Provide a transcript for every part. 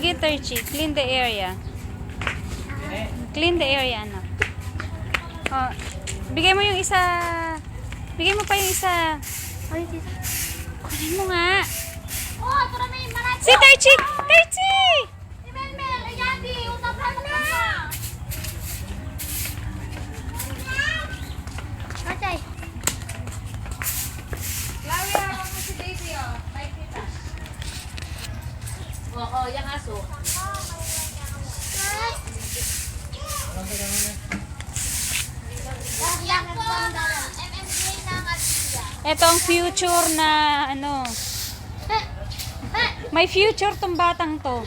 Sige, Terchi. Clean the area. Clean the area, anak. Oh, bigay mo yung isa. Bigay mo pa yung isa. Kunin mo nga. Oh, ito na. Si Terchi! Terchi! Si Melmel, ay Yadi, usapan mo na. Atay. Claudia, ako mo si Daisy, oh. May kita. Oo, oh, yung aso. Ito ang future na ano. May future tong batang to.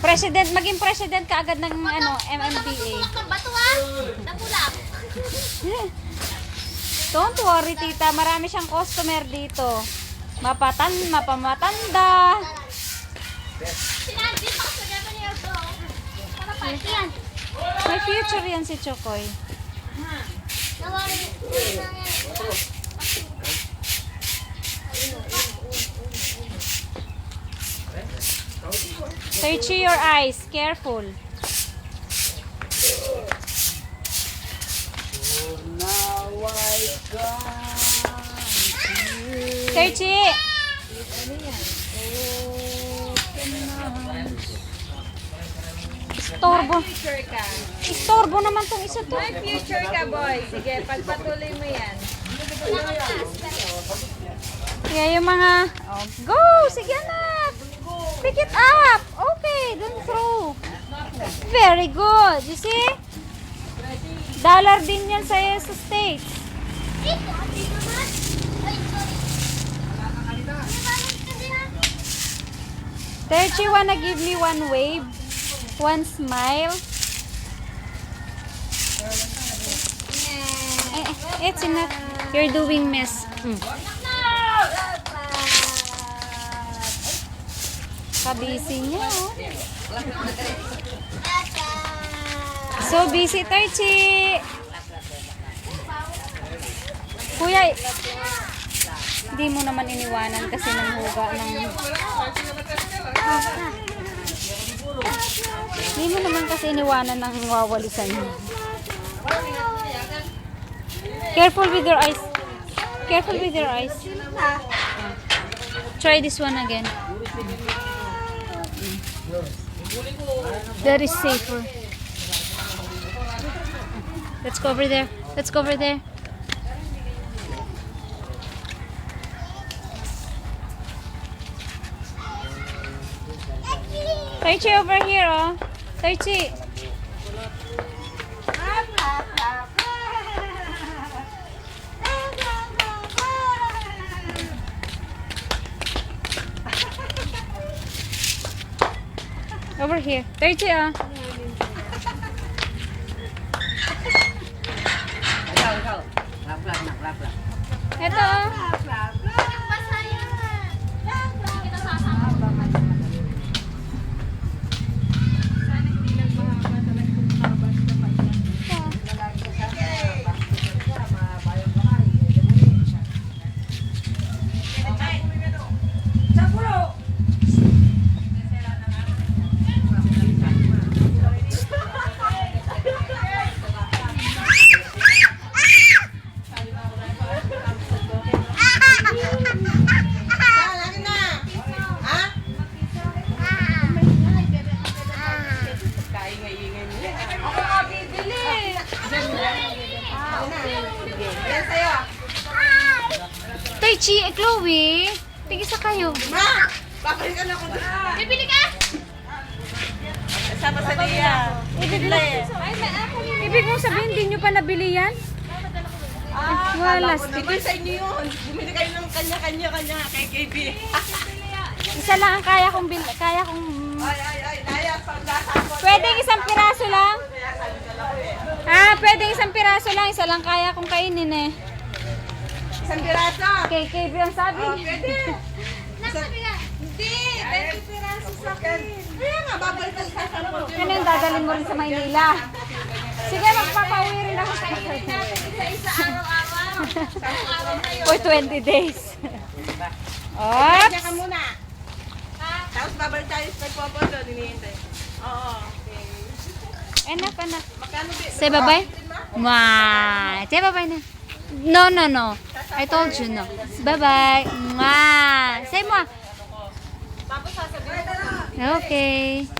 President, maging president ka agad ng ano, MMDA. Tulak ng bato ah. Nabulak. Don't worry, tita. Marami siyang customer dito. Mapatan, mapamatanda. May future yan si Chokoy. Search your eyes. Careful. Searchy! Istorbo. Future ka. Istorbo naman tong isa to. May future ka, boy. Sige, pagpatuloy mo yan. Kaya yung mga... Oh, go! Sige anak! Pick it up! Okay, don't throw. Very good. You see? Dollar din yan sa, sa States. Ha. Terchi, wanna give me one wave? One smile? Eh, eh, it's enough. You're doing mess. Mm. Kabisi niya. So busy, Terchi. Kuya, hindi mo naman iniwanan kasi ng huga ng... Hindi mo naman kasi iniwanan ng wawalisan mo. Careful with your eyes. Careful with your eyes. Try this one again. That is safer. Let's go over there. Let's go over there. Taichi over here, oh. Taichi. Over here. Taichi, oh. Sa'yo. Taichi, eh, Chloe. Tigisa kayo. Babalikan ako doon. Bibili ka? Sama sa niya. Ibig mo, ibig mo sabihin, hindi nyo pa nabili yan? Ah, Wala, naman sa inyo yun. Bumili kayo ng kanya-kanya kanya kay KB. Isa lang ang kaya kong bil, kaya kong... Ay, ay, ay, naya, pagdasa ko. Pwedeng isang piraso lang? Ah, pwedeng isang piraso lang. Isa lang kaya kong kainin eh. Isang piraso. Kay KB ang sabi Oh, pwede. Nasabi ka. Hindi, 20 piraso sa akin. Kaya nga, babalikan sa sa mo. Ano yung dadalhin mo rin sa Maynila? Sige, magpapauwi rin ako sa Isa-isa araw-araw. For 20 days. Oops. Diyan ka muna. Tapos babalik tayo sa nagpopondo. Dinihintay. Oo. Okay. Enough, enough. Say bye-bye. Mwah. Say bye-bye na. No, no, no. I told you no. Bye-bye. Mwah. Say sasabihin Okay.